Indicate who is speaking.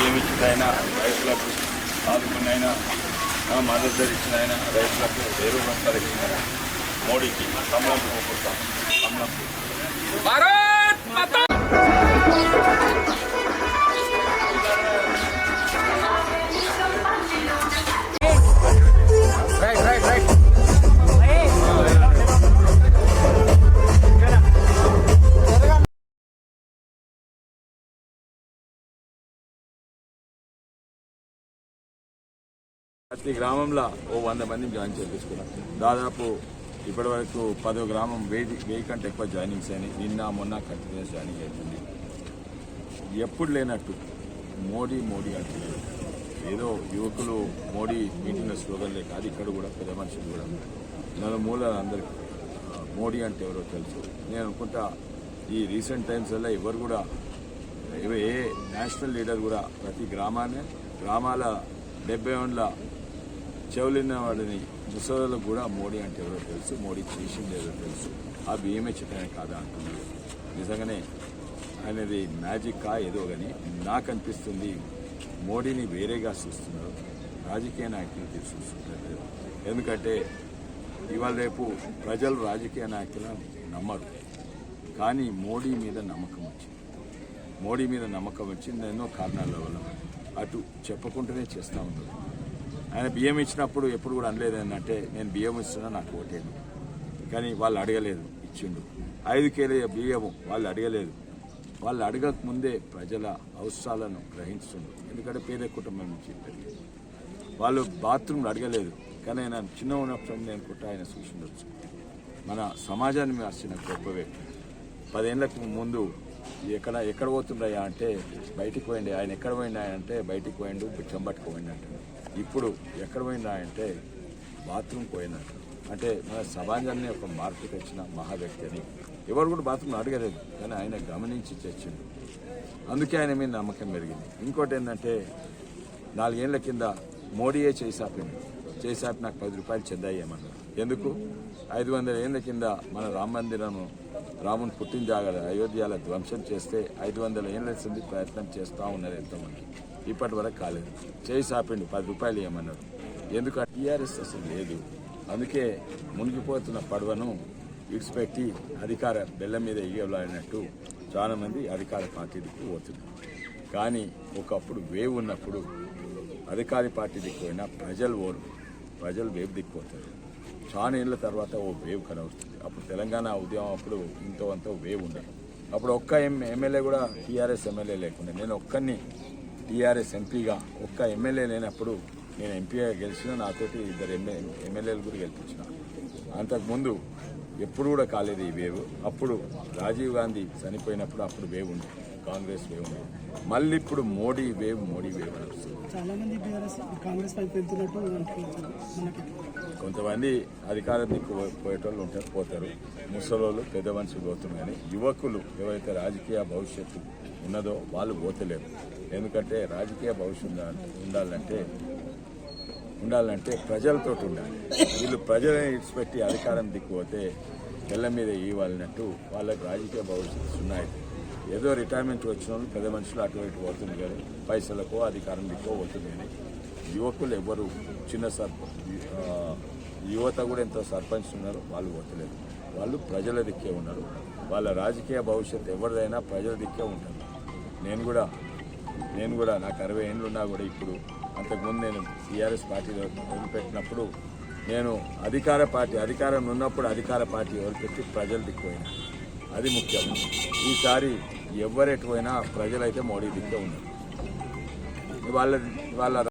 Speaker 1: బియ్యం రైతులకు ఆదుకున్నైనా మద్దతు ధర ఇచ్చినైనా రైతులకు వేరు బస్తాలు ఇచ్చిన మోడీకి కమలం పోకుంటాం కమలం
Speaker 2: భారత్
Speaker 1: ప్రతి గ్రామంలో ఓ వంద మందిని జాయిన్ చేయించుకున్నాం. దాదాపు ఇప్పటి వరకు పదో గ్రామం వెయ్యి వెయ్యి కంటే ఎక్కువ జాయినింగ్స్ అయినాయి. నిన్న మొన్న కంటిన్యూస్ జాయినింగ్ అవుతుంది ఎప్పుడు లేనట్టు మోడీ మోడీ అంటున్నారు ఏదో యువకులు మోడీ మీటింగ్లో స్లోగన్లే కాదు ఇక్కడ కూడా పెద్ద మనుషులు కూడా నలుమూల అందరికి మోడీ అంటే ఎవరో తెలుసు. నేను అనుకుంటా ఈ రీసెంట్ టైమ్స్ వల్ల ఎవరు కూడా ఏ- ఏ నేషనల్ లీడర్ కూడా ప్రతి గ్రామాన్ని గ్రామాల డెబ్బై ఏళ్ళ చెవులిన వాడిని ముసలకు కూడా మోడీ అంటే ఎవరో తెలుసు మోడీ చేసింది ఏదో తెలుసు. ఆ బియ్యమే చెప్పిన కాదా అంటున్నారు నిజంగానే ఆయనది మ్యాజిక్ కా ఏదో కానీ నాకు అనిపిస్తుంది మోడీని వేరేగా చూస్తున్నారు. రాజకీయ నాయకులు చూస్తుంటారు. ఎందుకంటే ఇవాళ రేపు ప్రజలు రాజకీయ నాయకులను నమ్మరు. కానీ మోడీ మీద నమ్మకం వచ్చింది. మోడీ మీద నమ్మకం వచ్చింది ఎన్నో కారణాల వల్ల. అటు చెప్పకుండానే చేస్తూ ఉన్నారు. ఆయన బియ్యం ఇచ్చినప్పుడు ఎప్పుడు కూడా అనలేదు అంటే నేను బియ్యం ఇస్తున్నా నాకు ఓటేను కానీ వాళ్ళు అడగలేదు ఇచ్చిండు. ఐదు కేజీ బియ్యము వాళ్ళు అడగలేదు. వాళ్ళు అడగక ముందే ప్రజల అవసరాలను గ్రహించుండు. ఎందుకంటే పేద కుటుంబం నుంచి వాళ్ళు బాత్రూమ్లు అడగలేదు. కానీ ఆయన చిన్న ఉన్నప్పుడు నేను కుట్ట ఆయన చూసిండొచ్చు. మన సమాజాన్ని మార్చిన గొప్ప వ్యక్తి పదేళ్ళకు ముందు ఎక్కడ ఎక్కడ పోతుండయా అంటే బయటికి పోయింది ఆయన ఎక్కడ పోయిండా అంటే బయటికి పోయిండు చెంబట్టుకు పట్టుకుపోయిండు అంటాడు. ఇప్పుడు ఎక్కడ పోయిందా అంటే బాత్రూమ్ పోయినట్టు అంటే మన సమాజాన్ని ఒక మార్పు తెచ్చిన మహా వ్యక్తి అని. ఎవరు కూడా బాత్రూమ్ అడగలేదు కానీ ఆయన గమనించి తెచ్చిండు అందుకే ఆయన మీద నమ్మకం పెరిగింది. ఇంకోటి ఏంటంటే నాలుగేళ్ళ కింద మోడీయే చేసాపింది చేసాపి నాకు పది రూపాయలు చెందాయేమన్నారు. ఎందుకు? ఐదు వందల ఏళ్ళ కింద మన రామ మందిరము రాముని పుట్టిన జాగల అయోధ్యలో ధ్వంసం చేస్తే ఐదు వందల ఏళ్ళ సంది ప్రయత్నం చేస్తూ ఉన్నారు ఎంతోమంది. ఇప్పటి వరకు కాలేదు. చేయి ఆపిండి పది రూపాయలు ఇవ్వమన్నారు ఎందుకు టీఆర్ఎస్ అసలు లేదు. అందుకే మునిగిపోతున్న పడవను విడిచిపెట్టి అధికార బెల్లం మీద ఇయ్యలాడినట్టు చాలామంది అధికార అధికార పార్టీకి పోతున్నారు. కానీ ఒకప్పుడు వేవ్ ఉన్నప్పుడు అధికార పార్టీ దిక్కుపోయినా ప్రజలు ఓరు ప్రజలు వేవ్ దిక్కుపోతారు చాలా ఏళ్ళ తర్వాత ఓ వేవ్ కనబడుతుంది. అప్పుడు తెలంగాణ ఉద్యమం అప్పుడు ఇంతో అంతో వేవ్ ఉండదు. అప్పుడు ఒక్క ఎం ఎమ్మెల్యే కూడా టీఆర్ఎస్ ఎమ్మెల్యే లేకుండా. నేను ఒక్కరిని టీఆర్ఎస్ ఎంపీగా ఒక్క ఎమ్మెల్యే లేనప్పుడు నేను ఎంపీగా గెలిచిన నాతోటి ఇద్దరు ఎమ్మె ఎమ్మెల్యేలు కూడా గెలిపించిన. అంతకుముందు ఎప్పుడు కూడా కాలేదు ఈ వేవ్. అప్పుడు రాజీవ్ గాంధీ చనిపోయినప్పుడు అప్పుడు వేవ్ ఉండే కాంగ్రెస్ వేవ్ ఉండే. మళ్ళీ ఇప్పుడు మోడీ వేవ్ మోడీ వేవ్ కొంతమంది అధికారం దిక్కు పోయేటోళ్ళు ఉంటారు పోతారు. ముసలోళ్ళు పెద్ద మనుషులు పోతున్నారు. కానీ యువకులు ఎవరైతే రాజకీయ భవిష్యత్తు ఉన్నదో వాళ్ళు పోతలేరు ఎందుకంటే రాజకీయ భవిష్యత్తు ఉండాలంటే ఉండాలంటే ప్రజలతో ఉండాలి. వీళ్ళు ప్రజలను ఇచ్చిపెట్టి అధికారం దిక్కుపోతే తెల్ల మీద ఇవ్వాలన్నట్టు వాళ్ళకి రాజకీయ భవిష్యత్తు ఉన్నాయి ఏదో రిటైర్మెంట్ వచ్చిన వాళ్ళు పెద్ద మనుషులు అటు ఇటు పోతుంది కానీ పైసలకో అధికారం దిక్కో పోతుంది కానీ యువకులు ఎవరు? చిన్న సర్ప యువత కూడా ఎంతో సర్పంచ్ ఉన్నారు. వాళ్ళు పోతలేరు. వాళ్ళు ప్రజల దిక్కే ఉన్నారు. వాళ్ళ రాజకీయ భవిష్యత్తు ఎవరిదైనా ప్రజల దిక్కే ఉంటారు నేను కూడా నేను కూడా నాకు అరవై ఏళ్ళు ఉన్నా కూడా ఇప్పుడు అంతకుముందు నేను టీఆర్ఎస్ పార్టీలో వదిలిపెట్టినప్పుడు నేను అధికార పార్టీ అధికారం ఉన్నప్పుడు అధికార పార్టీ వదిలిపెట్టి ప్రజలు దిక్కుపోయినా అది ముఖ్యం. ఈసారి ఎవరెటు పోయినా ప్రజలైతే మోడీ దిక్కు ఉన్నారు. వాళ్ళ వాళ్ళ